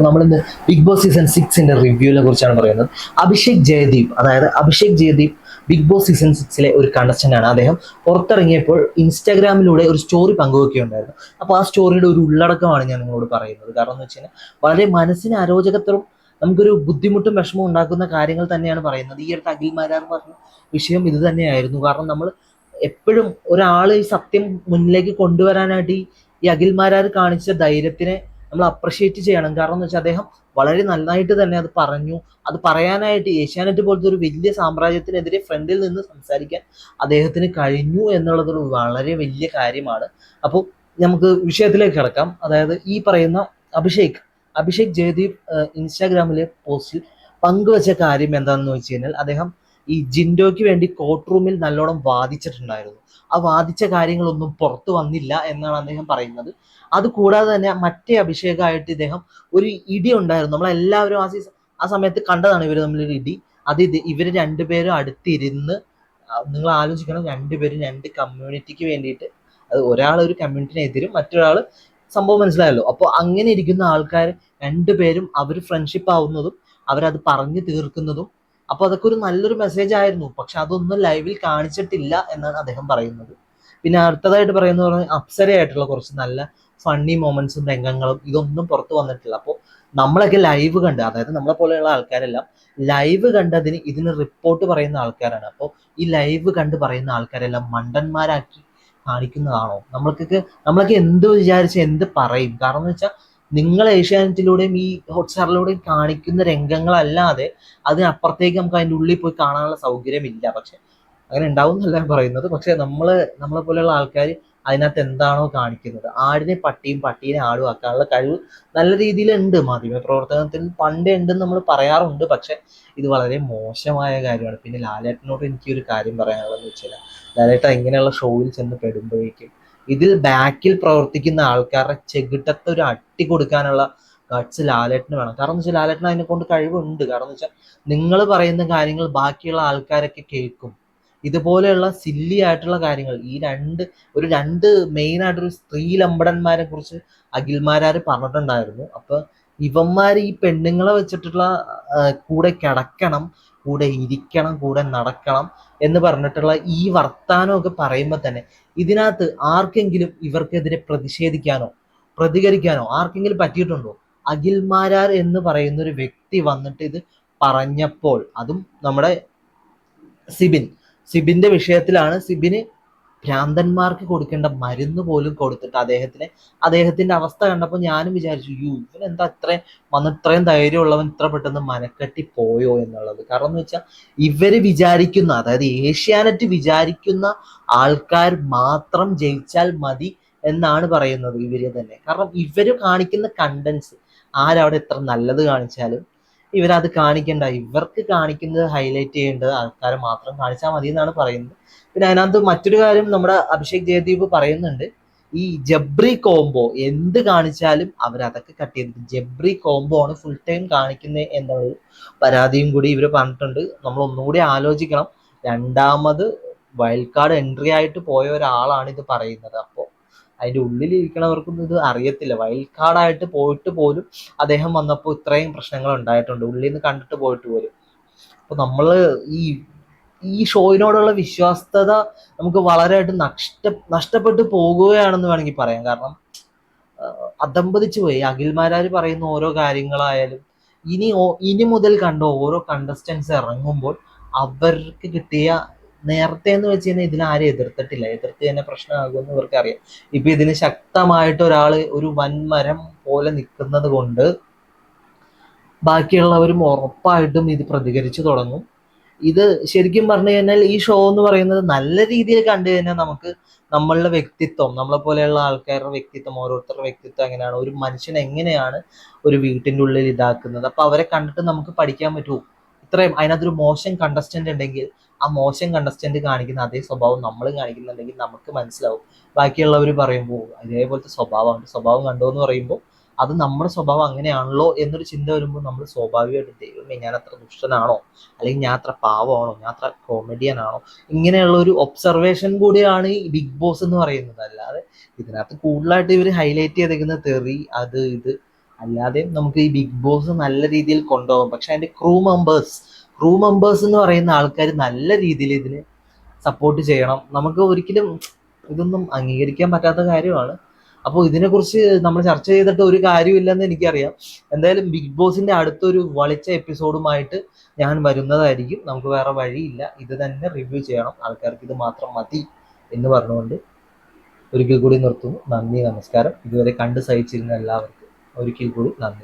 അപ്പോൾ നമ്മളിന്ന് big boss season സിക്സിന്റെ റിവ്യൂവിനെ കുറിച്ചാണ് പറയുന്നത്. അഭിഷേക് ജയദീപ് അതായത് Abhishek Jaydeep Bigg Boss season സിക്സിലെ ഒരു കണ്ടസ്റ്റന്റ് ആണ്. അദ്ദേഹം പുറത്തിറങ്ങിയപ്പോൾ ഇൻസ്റ്റാഗ്രാമിലൂടെ ഒരു സ്റ്റോറി പങ്കുവെക്കുകയുണ്ടായിരുന്നു. അപ്പോൾ ആ സ്റ്റോറിയുടെ ഒരു ഉള്ളടക്കമാണ് ഞാൻ നിങ്ങളോട് പറയുന്നത്. കാരണം എന്ന് വെച്ച് കഴിഞ്ഞാൽ വളരെ മനസ്സിന് അരോചകത്വം നമുക്കൊരു ബുദ്ധിമുട്ടും വിഷമവും ഉണ്ടാക്കുന്ന കാര്യങ്ങൾ തന്നെയാണ് പറയുന്നത്. ഈ അടുത്ത് അഖിൽമാരാർ പറഞ്ഞ വിഷയം ഇത് തന്നെയായിരുന്നു. കാരണം നമ്മൾ എപ്പോഴും ഒരാൾ ഈ സത്യം മുന്നിലേക്ക് കൊണ്ടുവരാനായിട്ട് ഈ അഖിൽമാരാർ അഖിൽ കാണിച്ച ധൈര്യത്തിനെ നമ്മൾ അപ്രിഷിയേറ്റ് ചെയ്യണം. കാരണം എന്ന് വെച്ചാൽ അദ്ദേഹം വളരെ നന്നായിട്ട് തന്നെ അത് പറഞ്ഞു. അത് പറയാനായിട്ട് ഏഷ്യാനെറ്റ് പോലത്തെ ഒരു വലിയ സാമ്രാജ്യത്തിനെതിരെ ഫ്രണ്ടിൽ നിന്ന് സംസാരിക്കാൻ അദ്ദേഹത്തിന് കഴിഞ്ഞു എന്നുള്ളത് വളരെ വലിയ കാര്യമാണ്. അപ്പോൾ നമുക്ക് വിഷയത്തിലേക്ക് കിടക്കാം. അതായത് ഈ പറയുന്ന അഭിഷേക് അഭിഷേക് ജയദീപ് ഇൻസ്റ്റാഗ്രാമിലെ പോസ്റ്റിൽ പങ്കുവച്ച കാര്യം എന്താണെന്ന് വെച്ച് കഴിഞ്ഞാൽ അദ്ദേഹം ഈ ജിൻഡോയ്ക്ക് വേണ്ടി കോർട്ട് റൂമിൽ നല്ലോണം വാദിച്ചിട്ടുണ്ടായിരുന്നു. ആ വാദിച്ച കാര്യങ്ങളൊന്നും പുറത്തു വന്നില്ല എന്നാണ് അദ്ദേഹം പറയുന്നത്. അത് കൂടാതെ തന്നെ മറ്റേ അഭിഷേകമായിട്ട് ഇദ്ദേഹം ഒരു ഇടി ഉണ്ടായിരുന്നു. നമ്മളെല്ലാവരും ആ ആ സമയത്ത് കണ്ടതാണ് ഇവർ തമ്മിലൊരു ഇടി. അത് ഇത് ഇവർ രണ്ടുപേരും അടുത്തിരുന്ന് നിങ്ങൾ ആലോചിക്കണം രണ്ടുപേരും രണ്ട് കമ്മ്യൂണിറ്റിക്ക് വേണ്ടിയിട്ട്. അത് ഒരാൾ ഒരു കമ്മ്യൂണിറ്റിനെതിരും മറ്റൊരാൾ സംഭവം മനസ്സിലായല്ലോ. അപ്പോൾ അങ്ങനെ ഇരിക്കുന്ന ആൾക്കാർ രണ്ടുപേരും അവർ ഫ്രണ്ട്ഷിപ്പ് ആവുന്നതും അവരത് പറഞ്ഞു തീർക്കുന്നതും അപ്പോൾ അതൊക്കെ ഒരു നല്ലൊരു മെസ്സേജ് ആയിരുന്നു. പക്ഷെ അതൊന്നും ലൈവിൽ കാണിച്ചിട്ടില്ല എന്നാണ് അദ്ദേഹം പറയുന്നത്. പിന്നെ അടുത്തതായിട്ട് പറയുന്നത് പറഞ്ഞാൽ അപ്സരയായിട്ടുള്ള കുറച്ച് നല്ല ഫണ്ണി മൊമെന്റ്സും രംഗങ്ങളും ഇതൊന്നും പുറത്തു വന്നിട്ടില്ല. അപ്പോൾ നമ്മളൊക്കെ ലൈവ് കണ്ട് അതായത് നമ്മളെ പോലെയുള്ള ആൾക്കാരെല്ലാം ലൈവ് കണ്ടതിന് ഇതിന് റിപ്പോർട്ട് പറയുന്ന ആൾക്കാരാണ്. അപ്പോൾ ഈ ലൈവ് കണ്ട് പറയുന്ന ആൾക്കാരെല്ലാം മണ്ടന്മാരാക്കി കാണിക്കുന്നതാണോ? നമ്മൾക്കൊക്കെ നമ്മളൊക്കെ എന്ത് വിചാരിച്ച് എന്ത് പറയും? കാരണം എന്ന് വെച്ചാൽ നിങ്ങൾ ഏഷ്യാനെറ്റിലൂടെയും ഈ ഹോട്ട്സ്റ്റാറിലൂടെയും കാണിക്കുന്ന രംഗങ്ങളല്ലാതെ അതിനപ്പുറത്തേക്ക് നമുക്ക് അതിന്റെ ഉള്ളിൽ പോയി കാണാനുള്ള സൗകര്യമില്ല. പക്ഷെ അങ്ങനെ ഉണ്ടാവും എന്നല്ല പറയുന്നത്. പക്ഷെ നമ്മൾ നമ്മളെ പോലെയുള്ള ആൾക്കാർ അതിനകത്ത് എന്താണോ കാണിക്കുന്നത്. ആടിനെ പട്ടിയും പട്ടീനെ ആടും ആക്കാനുള്ള കഴിവ് നല്ല രീതിയിലുണ്ട്. മാധ്യമ പ്രവർത്തനത്തിൽ പണ്ടേ ഉണ്ടെന്ന് നമ്മൾ പറയാറുണ്ട്. പക്ഷെ ഇത് വളരെ മോശമായ കാര്യമാണ്. പിന്നെ ലാലേട്ടനോട് എനിക്കൊരു കാര്യം പറയാനുള്ളതെന്ന് വെച്ചാൽ ലാലേട്ട ഇങ്ങനെയുള്ള ഷോയിൽ ചെന്ന് പെടുമ്പോഴേക്കും ഇതിൽ ബാക്കിൽ പ്രവർത്തിക്കുന്ന ആൾക്കാരുടെ ചെകിട്ടത്ത് ഒരു അട്ടി കൊടുക്കാനുള്ള ഗട്സ് ലാലേട്ടന് വേണം. കാരണം എന്ന് വെച്ചാൽ ലാലേട്ടന് അതിനെ കൊണ്ട് കഴിവുണ്ട്. കാരണം എന്ന് വെച്ചാൽ നിങ്ങൾ പറയുന്ന കാര്യങ്ങൾ ബാക്കിയുള്ള ആൾക്കാരൊക്കെ കേൾക്കും. ഇതുപോലെയുള്ള സില്ലി ആയിട്ടുള്ള കാര്യങ്ങൾ ഈ രണ്ട് ഒരു രണ്ട് മെയിൻ ആയിട്ടൊരു സ്ത്രീ ലമ്പടന്മാരെ കുറിച്ച് അഖിൽമാരാർ പറഞ്ഞിട്ടുണ്ടായിരുന്നു. അപ്പൊ ഇവന്മാർ ഈ പെണ്ണുങ്ങളെ വെച്ചിട്ടുള്ള കൂടെ കിടക്കണം കൂടെ ഇരിക്കണം കൂടെ നടക്കണം എന്ന് പറഞ്ഞിട്ടുള്ള ഈ വർത്താനമൊക്കെ പറയുമ്പോൾ തന്നെ ഇതിനകത്ത് ആർക്കെങ്കിലും ഇവർക്കെതിരെ പ്രതിഷേധിക്കാനോ പ്രതികരിക്കാനോ ആർക്കെങ്കിലും പറ്റിയിട്ടുണ്ടോ? അഖിൽമാരാർ എന്ന് പറയുന്ന ഒരു വ്യക്തി വന്നിട്ട് ഇത് പറഞ്ഞപ്പോൾ അതും നമ്മുടെ സിബിൻ. സിബിന്റെ വിഷയത്തിലാണ് സിബിന് ഭ്രാന്തന്മാർക്ക് കൊടുക്കേണ്ട മരുന്ന് പോലും കൊടുത്തിട്ട് അദ്ദേഹത്തിനെ അദ്ദേഹത്തിന്റെ അവസ്ഥ കണ്ടപ്പോൾ ഞാനും വിചാരിച്ചു യു ഇവൻ എന്താ ഇത്രയും വന്ന് ഇത്രയും ധൈര്യമുള്ളവൻ ഇത്ര പെട്ടെന്ന് മനക്കെട്ടി പോയോ എന്നുള്ളത്? കാരണം എന്ന് വെച്ചാൽ ഇവർ വിചാരിക്കുന്ന അതായത് ഏഷ്യാനെറ്റ് വിചാരിക്കുന്ന ആൾക്കാർ മാത്രം ജയിച്ചാൽ മതി എന്നാണ് പറയുന്നത് ഇവർ തന്നെ. കാരണം ഇവർ കാണിക്കുന്ന കണ്ടൻസ് ആരവിടെ എത്ര നല്ലത് കാണിച്ചാലും ഇവരത് കാണിക്കേണ്ട. ഇവർക്ക് കാണിക്കുന്നത് ഹൈലൈറ്റ് ചെയ്യേണ്ടത് ആൾക്കാരെ മാത്രം കാണിച്ചാൽ മതി എന്നാണ് പറയുന്നത്. പിന്നെ അതിനകത്ത് മറ്റൊരു കാര്യം നമ്മുടെ അഭിഷേക് ജയദീപ് പറയുന്നുണ്ട്. ഈ ജബ്രി കോംബോ എന്ത് കാണിച്ചാലും അവർ അതൊക്കെ കട്ട് ചെയ്തിട്ട് ജബ്രി കോംബോ ആണ് ഫുൾ ടൈം കാണിക്കുന്നത് എന്നുള്ളൊരു പരാതിയും കൂടി ഇവർ പറഞ്ഞിട്ടുണ്ട്. നമ്മൾ ഒന്നുകൂടി ആലോചിക്കണം. രണ്ടാമത് വൈൽഡ് കാർഡ് എൻട്രി ആയിട്ട് പോയ ഒരാളാണ് ഇത് പറയുന്നത്. അപ്പോൾ അതിന്റെ ഉള്ളിൽ ഇരിക്കണവർക്കൊന്നും ഇത് അറിയത്തില്ല. വൈൽഡ് കാർഡായിട്ട് പോയിട്ട് പോലും അദ്ദേഹം വന്നപ്പോൾ ഇത്രയും പ്രശ്നങ്ങൾ ഉണ്ടായിട്ടുണ്ട്. ഉള്ളിൽ നിന്ന് കണ്ടിട്ട് പോയിട്ട് പോലും. അപ്പോൾ നമ്മൾ ഈ ഈ ഷോയിനോടുള്ള വിശ്വാസ്യത നമുക്ക് വളരെയായിട്ട് നഷ്ട നഷ്ടപ്പെട്ടു പോകുകയാണെന്ന് വേണമെങ്കിൽ പറയാം. കാരണം അതമ്പതിച്ച് പോയി. അഖിൽമാരാർ പറയുന്ന ഓരോ കാര്യങ്ങളായാലും ഇനി ഇനി മുതൽ കണ്ട ഓരോ കണ്ടസ്റ്റൻസ് ഇറങ്ങുമ്പോൾ അവർക്ക് കിട്ടിയ നേരത്തെ എന്ന് വെച്ച് കഴിഞ്ഞാൽ ഇതിനെ ആരും എതിർത്തിട്ടില്ല. എതിർത്ത് തന്നെ പ്രശ്നമാകുമെന്ന് ഇവർക്ക് അറിയാം. ഇപ്പൊ ഇതിന് ശക്തമായിട്ട് ഒരാൾ ഒരു വൻമരം പോലെ നിൽക്കുന്നത് കൊണ്ട് ബാക്കിയുള്ളവരും ഉറപ്പായിട്ടും ഇത് പ്രതികരിച്ചു തുടങ്ങും. ഇത് ശരിക്കും പറഞ്ഞു കഴിഞ്ഞാൽ ഈ ഷോ എന്ന് പറയുന്നത് നല്ല രീതിയിൽ കണ്ടു കഴിഞ്ഞാൽ നമുക്ക് നമ്മളുടെ വ്യക്തിത്വം നമ്മളെ പോലെയുള്ള ആൾക്കാരുടെ വ്യക്തിത്വം ഓരോരുത്തരുടെ വ്യക്തിത്വം എങ്ങനെയാണ്? ഒരു മനുഷ്യൻ എങ്ങനെയാണ് ഒരു വീട്ടിന്റെ ഉള്ളിൽ ഇതാക്കുന്നത്? അപ്പൊ അവരെ കണ്ടിട്ട് നമുക്ക് പഠിക്കാൻ പറ്റുമോ? ഇത്രയും അതിനകത്തൊരു മോശം കണ്ടസ്റ്റന്റ് ഉണ്ടെങ്കിൽ ആ മോശം കണ്ടസ്റ്റന്റ് കാണിക്കുന്ന അതേ സ്വഭാവം നമ്മൾ കാണിക്കുന്നുണ്ടെങ്കിൽ നമുക്ക് മനസ്സിലാവും. ബാക്കിയുള്ളവർ പറയുമ്പോൾ ഇതേപോലത്തെ സ്വഭാവമുണ്ട്. സ്വഭാവം കണ്ടോ എന്ന് പറയുമ്പോൾ അത് നമ്മുടെ സ്വഭാവം അങ്ങനെയാണല്ലോ എന്നൊരു ചിന്ത വരുമ്പോൾ നമ്മൾ സ്വാഭാവികമായിട്ട് ദൈവമേ ഞാൻ അത്ര ദുഷ്ടനാണോ? അല്ലെങ്കിൽ ഞാൻ അത്ര പാവമാണോ? ഞാൻ അത്ര കോമഡിയൻ ആണോ? ഇങ്ങനെയുള്ള ഒരു ഒബ്സർവേഷൻ കൂടിയാണ് ഈ ബിഗ് ബോസ് എന്ന് പറയുന്നത്. അല്ലാതെ ഇതിനകത്ത് കൂടുതലായിട്ട് ഇവർ ഹൈലൈറ്റ് ചെയ്തേക്കുന്ന തെറി അത് ഇത് അല്ലാതെയും നമുക്ക് ഈ ബിഗ് ബോസ് നല്ല രീതിയിൽ കൊണ്ടുപോകാം. പക്ഷെ അതിന്റെ ക്രൂ മെമ്പേഴ്സ് ക്രൂ മെമ്പേഴ്സ് എന്ന് പറയുന്ന ആൾക്കാർ നല്ല രീതിയിൽ ഇതിന് സപ്പോർട്ട് ചെയ്യണം. നമുക്ക് ഒരിക്കലും ഇതൊന്നും അംഗീകരിക്കാൻ പറ്റാത്ത കാര്യമാണ്. അപ്പോൾ ഇതിനെക്കുറിച്ച് നമ്മൾ ചർച്ച ചെയ്തിട്ട് ഒരു കാര്യമില്ലെന്ന് എനിക്കറിയാം. എന്തായാലും ബിഗ് ബോസിന്റെ അടുത്തൊരു വളിച്ച എപ്പിസോഡുമായിട്ട് ഞാൻ വരുന്നതായിരിക്കും. നമുക്ക് വേറെ വഴിയില്ല. ഇത് തന്നെ റിവ്യൂ ചെയ്യണം. ആൾക്കാർക്ക് ഇത് മാത്രം മതി എന്ന് പറഞ്ഞുകൊണ്ട് ഒരിക്കൽ കൂടി നിർത്തുന്നു. നന്ദി നമസ്കാരം. ഇതുവരെ കണ്ട് സഹിച്ചിരുന്ന എല്ലാവർക്കും ഒരിക്കൽ കൂടി നന്ദി.